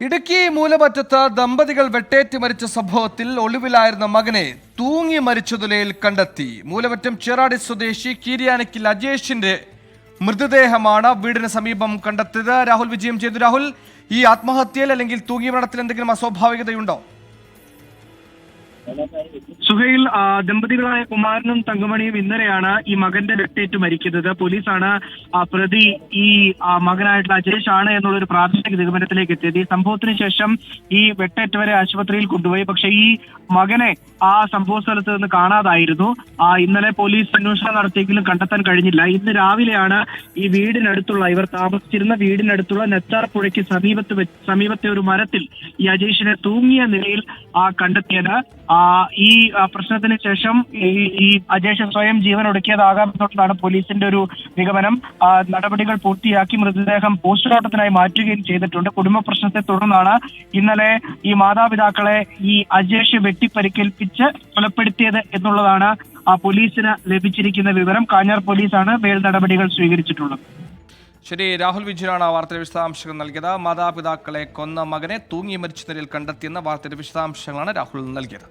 ഇടുക്കി മൂലമറ്റത്ത് ദമ്പതികൾ വെട്ടേറ്റ് മരിച്ച സംഭവത്തിൽ ഒളിവിലായിരുന്ന മകനെ തൂങ്ങി മരിച്ച നിലയിൽ കണ്ടെത്തി. മൂലമറ്റം ചേറാടി സ്വദേശി കീരിയാനക്കിൽ അജേഷിന്റെ മൃതദേഹമാണ് വീടിന് സമീപം കണ്ടെത്തിയത്. രാഹുൽ വിജയം ചെയ്തു. രാഹുൽ ഈ ആത്മഹത്യയിൽ അല്ലെങ്കിൽ തൂങ്ങി മരണത്തിൽ എന്തെങ്കിലും അസ്വാഭാവികതയുണ്ടോ? സുഹൈൽ ദമ്പതികളായ കുമാരനും തങ്കമണിയും ഇന്നലെയാണ് ഈ മകന്റെ വെട്ടേറ്റ് മരിക്കുന്നത്. പോലീസാണ് പ്രതി ഈ മകനായിട്ടുള്ള അജേഷ് ആണ് എന്നുള്ള ഒരു പ്രാഥമിക നിഗമനത്തിലേക്ക് എത്തിയത്. ഈ സംഭവത്തിന് ശേഷം ഈ വെട്ടേറ്റവരെ ആശുപത്രിയിൽ കൊണ്ടുപോയി. പക്ഷേ ഈ മകനെ ആ സംഭവ സ്ഥലത്ത് നിന്ന് കാണാതായിരുന്നു. ഇന്നലെ പോലീസ് അന്വേഷണം നടത്തിയെങ്കിലും കണ്ടെത്താൻ കഴിഞ്ഞില്ല. ഇന്ന് രാവിലെയാണ് ഈ വീടിനടുത്തുള്ള ഇവർ താമസിച്ചിരുന്ന വീടിനടുത്തുള്ള നെത്താർ പുഴയ്ക്ക് സമീപത്ത് സമീപത്തെ ഒരു മരത്തിൽ ഈ അജേഷിനെ തൂങ്ങിയ നിലയിൽ ആ കണ്ടെത്തിയത്. ആ ഈ പ്രശ്നത്തിന് ശേഷം ഈ അജേഷ് സ്വയം ജീവൻ ഒടുക്കിയതാകാം എന്നുള്ളതാണ് പോലീസിന്റെ ഒരു നിഗമനം. നടപടികൾ പൂർത്തിയാക്കി മൃതദേഹം പോസ്റ്റ്മോർട്ടത്തിനായി മാറ്റുകയും ചെയ്തിട്ടുണ്ട്. കുടുംബ പ്രശ്നത്തെ തുടർന്നാണ് ഇന്നലെ ഈ മാതാപിതാക്കളെ ഈ അജേഷ് വെട്ടിപ്പരിക്കേൽപ്പിച്ച് കൊലപ്പെടുത്തിയത് എന്നുള്ളതാണ് പോലീസിന് ലഭിച്ചിരിക്കുന്ന വിവരം. കാഞ്ഞാർ പോലീസാണ് മേൽ നടപടികൾ സ്വീകരിച്ചിട്ടുള്ളത്. ശരി രാഹുൽ വിജയനാണ് ആ വാർത്തയുടെ വിശദാംശങ്ങൾ നൽകിയത്. മാതാപിതാക്കളെ കൊന്ന മകനെ തൂങ്ങി മരിച്ച നിലയിൽ കണ്ടെത്തിയെന്ന വാർത്തയുടെ വിശദാംശങ്ങളാണ് രാഹുൽ നൽകിയത്.